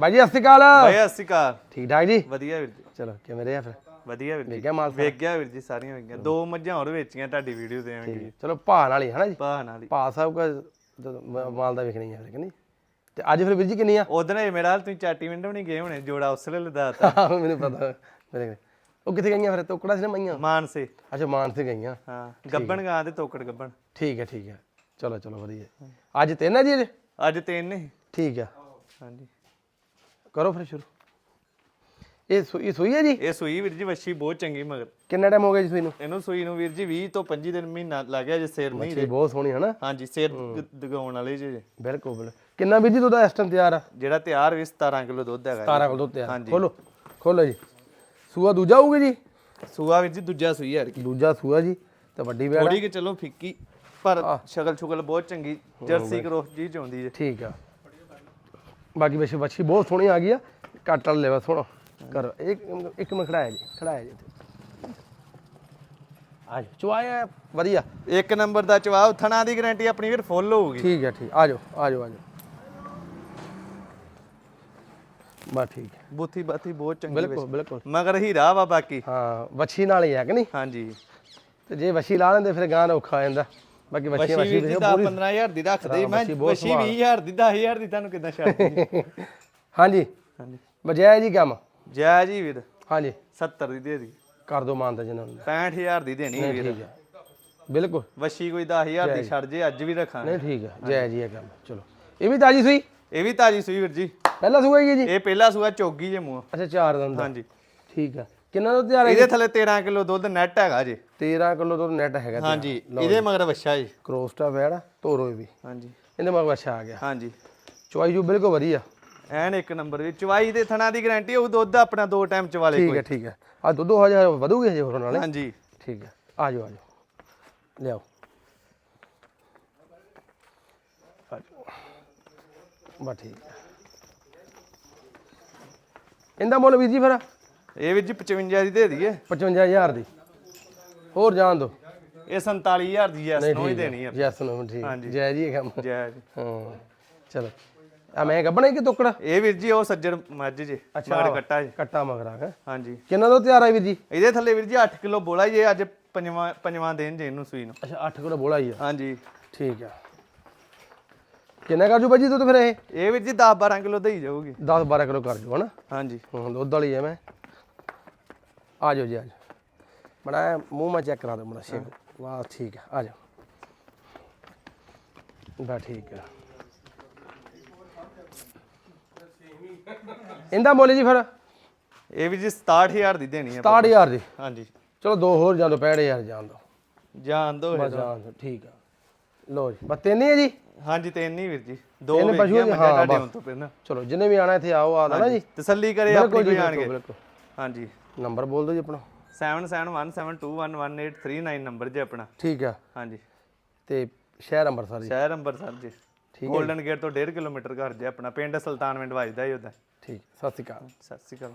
ਬਾਈ ਜੀ ਸਤਿ ਸ਼੍ਰੀ ਅਕਾਲ। ਬਾਈ ਸਤਿ ਸ਼੍ਰੀ ਅਕਾਲ। ਠੀਕ ਠਾਕ ਜੀ? ਵਧੀਆ ਵੀਰ ਜੀ। ਚਲੋ ਕਿਵੇਂ ਰਿਹਾ ਫਿਰ? ਵਧੀਆ ਵੀਰ ਜੀ। ਵੇਖਿਆ ਮਾਲ ਵੇਖ ਗਿਆ ਵੀਰ ਜੀ ਸਾਰੀਆਂ ਵੇਖ ਗਿਆ ਦੋ ਮੱਝਾਂ ਹੋਰ ਵੇਚੀਆਂ ਤੁਹਾਡੀ ਵੀਡੀਓ ਤੇ ਆਵਾਂਗੇ ਜੀ ਚਲੋ ਭਾਅ ਨਾਲ ਹੀ ਹਨਾ ਜੀ? ਨਾਲ ਹੀ। ਭਾਅ ਸਾਹਿਬ ਕਾ ਮਾਲ ਦਾ ਵੇਖਣੀ ਹੈ ਫਿਰ ਕਿ ਨਹੀਂ? ਤੇ ਅੱਜ ਫਿਰ ਵੀਰ ਜੀ ਕਿੰਨੀ ਆ ਉਦੋਂ ਇਹ ਮੇਰਾ ਹਾਲ ਤੁਸੀਂ ਚਾਟੀ ਮਿੰਟ ਵੀ ਨਹੀਂ ਗਏ ਹੋਣੇ ਜੋੜਾ ਉਸਲੇ ਲਦਾਤਾ ਮੈਨੂੰ ਪਤਾ। ਮੇਰੇ। ਉਹ ਕਿੱਥੇ ਗਈਆਂ ਫਿਰ? ਤੋਕੜਾ ਸੀ ਨਾ ਮਈਆਂ? ਮਾਨਸੇ। ਅੱਛਾ ਮਾਨ ਤੇ ਗਈਆਂ। ਹਾਂ ਗੱਬਣ ਗਾਂ ਤੇ ਤੋਕੜ ਗੱਬਣ। ਠੀਕ ਹੈ ਠੀਕ ਹੈ। ਚਲੋ ਚਲੋ ਵਧੀਆ। ਅੱਜ ਤਿੰਨ ਆ ਜੀ? ਅੱਜ ਤਿੰਨ ਨੇ। ਠੀਕ ਹੈ। ਹਾਂਜੀ। ਕਰੋ ਫਿਰ ਸ਼ੁਰੂ। ਇਹ ਸੂਈ ਇਹ ਸੂਈ ਹੈ ਜੀ? ਇਹ ਸੂਈ ਵੀਰ ਜੀ ਵੱਛੀ ਬਹੁਤ ਚੰਗੀ ਮਗਰ। ਕਿੰਨਾ ਟਾਈਮ ਹੋ ਗਿਆ ਜੀ ਸੂਈ ਨੂੰ? ਇਹਨੂੰ ਸੂਈ ਨੂੰ ਵੀਰ ਜੀ 20 ਤੋਂ 25 ਦਿਨ ਮਹੀਨਾ ਲੱਗ ਗਿਆ ਜੇ ਸਿਰ ਨਹੀਂ ਇਹ ਬਹੁਤ ਸੋਹਣੀ ਹੈ ਨਾ? ਹਾਂਜੀ ਸਿਰ ਦਗਾਉਣ ਵਾਲੇ ਜੇ। ਬਿਲਕੁਲ ਬਿਲਕੁਲ। ਕਿੰਨਾ ਵੀਰ ਜੀ ਤੁਹਾਡਾ ਇਸ ਟਾਈਮ ਤਿਆਰ ਆ? ਜਿਹੜਾ ਤਿਆਰ ਵੀ 17 ਕਿਲੋ ਦੁੱਧ ਹੈਗਾ 17 ਕੋਲ ਦੁੱਧ ਤਿਆਰ। ਹਾਂਜੀ। ਖੋਲੋ ਖੋਲੋ ਜੀ। ਸੂਆ ਦੂਜਾ ਹੋਊਗਾ ਜੀ? ਜੀ। ਸੂਆ ਵੀਰ ਜੀ ਦੂਜਾ ਸੂਈ ਹੈ ਕਿ ਦੂਜਾ ਸੂਆ ਜੀ ਤੇ ਵੱਡੀ ਥੋੜੀ ਕਿ ਚਲੋ ਫਿੱਕੀ ਪਰ ਸ਼ਕਲ ਸ਼ੁਕਲ ਬਹੁਤ ਚੰਗੀ। ਜਰਸੀ ਕਰੋਸ ਜੀ ਚ ਆਉਂਦੀ ਜੇ। ਠੀਕ ਆ। ਬਾਕੀ ਵੈਸੇ ਵੱਛੀ ਬਹੁਤ ਸੋਹਣੀ ਆ ਗਈ ਆ। ਕੱਟ ਵਾਲਾ ਲੈਵਾ ਸੋਹਣਾ ਕਰੋ। ਇੱਕ ਇੱਕ ਮਿੰਟ ਖੜਾਇਆ ਜੀ ਖੜਾਇਆ ਜੀ ਆ ਜਾ ਚੁਆਇਆ ਵਧੀਆ। ਇੱਕ ਨੰਬਰ ਦਾ ਜਵਾਬ ਥਣਾ ਦੀ ਗਾਰੰਟੀ ਆਪਣੀ ਵੀਰ ਫੁੱਲ ਹੋਊਗੀ। ਠੀਕ ਹੈ ਠੀਕ। ਆ ਜਾਓ ਆ ਜਾਓ ਆ ਜਾਓ। ਬਸ ਠੀਕ ਹੈ ਬੁੱਥੀ ਬਾਥੀ ਬਹੁਤ ਚੰਗੀ ਬਿਲਕੁਲ ਬਿਲਕੁਲ। ਮਗਰ ਹੀਰਾ ਵਾ ਬਾਕੀ। ਹਾਂ ਵੱਛੀ ਨਾਲ ਹੀ ਹੈ ਕਿ ਨਹੀਂ? ਹਾਂਜੀ। ਤੇ ਜੇ ਵੱਛੀ ਲਾ ਲੈਂਦੇ ਫਿਰ ਗਾਂ ਔਖਾ ਆ ਜਾਂਦਾ। ਬਾਕੀ ਵੱਛੀ ਵੀਰ ਜੀ 10 15000 ਦੀ ਰੱਖਦੇ ਮੈਂ ਵਸ਼ੀ 20000 ਦੀ 10000 ਦੀ ਤੁਹਾਨੂੰ ਕਿੱਦਾਂ ਛੱਡ ਦਿੱਤੀ ਹਾਂਜੀ। ਹਾਂਜੀ। ਵਜਾਇਆ ਜੀ ਕੰਮ। ਜੈ ਜੀ ਵੀਰ। ਹਾਂਜੀ। 70 ਦੀ ਦੇ ਦੀ। ਕਰ ਦੋ ਮਾਨਤਾ ਜਨਾਂ ਨੂੰ। 65000 ਦੀ ਦੇਣੀ ਵੀਰ। ਬਿਲਕੁਲ। ਵਸ਼ੀ ਕੋਈ 10000 ਦੀ ਛੱਡ ਜੇ ਅੱਜ ਵੀ ਰੱਖਾਂਗੇ। ਨਹੀਂ ਠੀਕ ਹੈ। ਜੈ ਜੀ ਇਹ ਕੰਮ। ਚਲੋ। ਇਹ ਵੀ ਤਾਜੀ ਸੂਈ? ਇਹ ਵੀ ਤਾਜੀ ਸੂਈ ਵੀਰ ਜੀ। ਪਹਿਲਾ ਸੂਆ ਹੀ ਹੈ ਜੀ? ਇਹ ਪਹਿਲਾ ਸੂਆ ਚੋਗੀ ਜੇ ਮੂੰਹ। ਅੱਛਾ ਚਾਰ ਦੰਦ ਦਾ ਹਾਂਜੀ। ਠੀਕ ਹੈ। ਕਿੰਨਾ ਦੁੱਧ ਹੈ ਇਹਦੇ ਥੱਲੇ 13 ਕਿਲੋ ਦੁੱਧ ਨੈਟ ਹੈਗਾ ਜੀ। 13 ਕਿਲੋ ਦੁੱਧ ਨੈਟ ਹੈਗਾ ਹਾਂਜੀ ਇਹਦੇ ਮਗਰ ਵੱਛਾ ਜੀ। ਕਰੋਸਟਾ ਵੈੜ ਤੋਰੋ ਵੀ। ਹਾਂਜੀ। ਇਹਦੇ ਮਗਰ ਅੱਛਾ ਆ ਗਿਆ। ਹਾਂਜੀ। ਚੁਆਈ ਜੋ ਬਿਲਕੁਲ ਵਧੀਆ। ਐਨ ਇੱਕ ਨੰਬਰ ਦੀ। ਚਵਾਈ ਦੇ ਥਣਾ ਦੀ ਗਾਰੰਟੀ ਉਹ ਦੁੱਧ ਆਪਣਾ ਦੋ ਟਾਈਮ ਚਵਾਲੇ ਠੀਕ ਕੋਈ। ਹੈ ਠੀਕ ਹੈ। ਆ ਦੁੱਧ ਹਜ਼ਾਰ ਵਧੂਗੇ ਹਜੇ ਹੋਰ ਨਾਲੇ ਹਾਂਜੀ। ਠੀਕ ਹੈ। ਆ ਜਾਓ ਆ ਜਾਓ। ਲਿਆਓ। ਬਸ ਠੀਕ ਹੈ। ਇਹਦਾ ਮੁੱਲ ਵੀਰ ਜੀ ਫਿਰ? ਇਹ ਵੀ ਜੀ 55 ਦੀ ਦੇ ਦਈਏ। 55000 ਦੀ। ਹੋਰ ਜਾਣ ਦੋ। ਇਹ 47000 ਦੀ ਐਸ ਨੋ ਹੀ ਦੇਣੀ ਆ। ਯੈਸ ਨੋ ਠੀਕ। ਜੈ ਜੀ ਇਹ ਕੰਮ। ਜੈ ਜੀ। ਹਾਂ ਚਲੋ। ਆ ਮੈਂ ਗੱਬਣਾ ਕਿ ਟੁਕੜਾ ਇਹ ਵੀਰ ਜੀ ਉਹ ਸੱਜਣ ਮੱਝ ਜੇ ਮਗਰ ਕੱਟਾ ਜੀ। ਕੱਟਾ ਮਗਰਾ ਹੈ ਹਾਂਜੀ। ਕਿੰਨਾ ਦਾ ਤਿਆਰ ਆ ਵੀਰ ਜੀ? ਇਹਦੇ ਥੱਲੇ ਵੀਰ ਜੀ 8 ਕਿਲੋ ਬੋਲਾ ਜੇ ਅੱਜ ਪੰਜਵਾਂ ਪੰਜਵਾਂ ਦਿਨ ਜੇ ਇਹਨੂੰ ਸੂਈ ਨੂੰ। ਅੱਛਾ 8 ਕਿਲੋ ਬੋਲਾ ਹੀ ਆ। ਹਾਂਜੀ। ਠੀਕ ਆ। ਕਿੰਨਾ ਕਰ ਜੂ ਬਾਜੀ ਦੁੱਧ ਫਿਰ ਇਹ? ਇਹ ਵੀਰ ਜੀ 10 12 ਕਿਲੋ ਦੇਈ ਜਾਊਗੀ। 10 12 ਕਿਲੋ ਕਰ ਜੂ ਹਨਾ? ਹਾਂਜੀ। ਹਾਂ ਦੁੱਧ ਵਾਲੀ ਹੈ ਮੈਂ। ਆ ਜਾਓ ਜੀ ਆ ਜਾਓ ਬੜਾ ਮੂੰਹ ਮਾ ਚੈੱਕ ਕਰਾ ਦਿਓ ਬੜਾ ਸ਼ੇਕ। ਵਾਹ ਠੀਕ ਹੈ ਆ ਜਾਓ ਬਾ ਠੀਕ ਹੈ। ਇਹਦਾ ਮੁੱਲ ਜੀ ਫਿਰ? ਇਹ ਵੀ ਜੀ 67000 ਦੀ ਦੇਣੀ ਆ 67000 ਦੀ? ਹਾਂਜੀ। ਚਲੋ ਦੋ ਹੋਰ ਜਾਣ ਦੋ 65000 ਜਾਣ ਦੋ। ਜਾਣ ਦੋ ਬਸ ਜਾਣ ਦਿਓ, ਠੀਕ ਆ ਲੋ ਜੀ ਬਸ ਤਿੰਨ ਹੀ ਹੈ ਜੀ? ਹਾਂਜੀ ਤਿੰਨ ਨਹੀਂ ਵੀਰ ਜੀ। ਦੋ ਤਿੰਨ ਪਸ਼ੂ ਜੀ, ਹਾਂ, ਤੁਹਾਡੇ। ਹੁਣ ਤੋਂ ਪਹਿਲਾਂ। ਚਲੋ ਜਿੰਨੇ ਵੀ ਆਣਾ ਇੱਥੇ ਆਓ ਆਦਾ ਨਾ ਜੀ। ਤਸੱਲੀ ਕਰੇ ਆਪਣੀ ਜੀ ਆਣਗੇ ਹਾਂਜੀ। ਨੰਬਰ ਬੋਲ ਦਿਓ ਜੀ ਆਪਣਾ। 7717211839 ਨੰਬਰ ਜੇ ਆਪਣਾ। ਠੀਕ ਆ। ਹਾਂਜੀ। ਤੇ ਸ਼ਹਿਰ ਅੰਮ੍ਰਿਤਸਰ ਜੀ। ਸ਼ਹਿਰ ਅੰਮ੍ਰਿਤਸਰ ਜੀ। ਠੀਕ ਗੋਲਡਨ ਗੇਟ ਤੋਂ 1.5 ਕਿਲੋਮੀਟਰ ਘਰ ਜੇ ਆਪਣਾ ਪਿੰਡ ਸੁਲਤਾਨਵਿੰਡ ਵੱਜਦਾ ਹੀ ਉਹਦਾ ਠੀਕ ਸਤਿ ਸ਼੍ਰੀ ਅਕਾਲ। ਸਤਿ ਸ਼੍ਰੀ ਅਕਾਲ।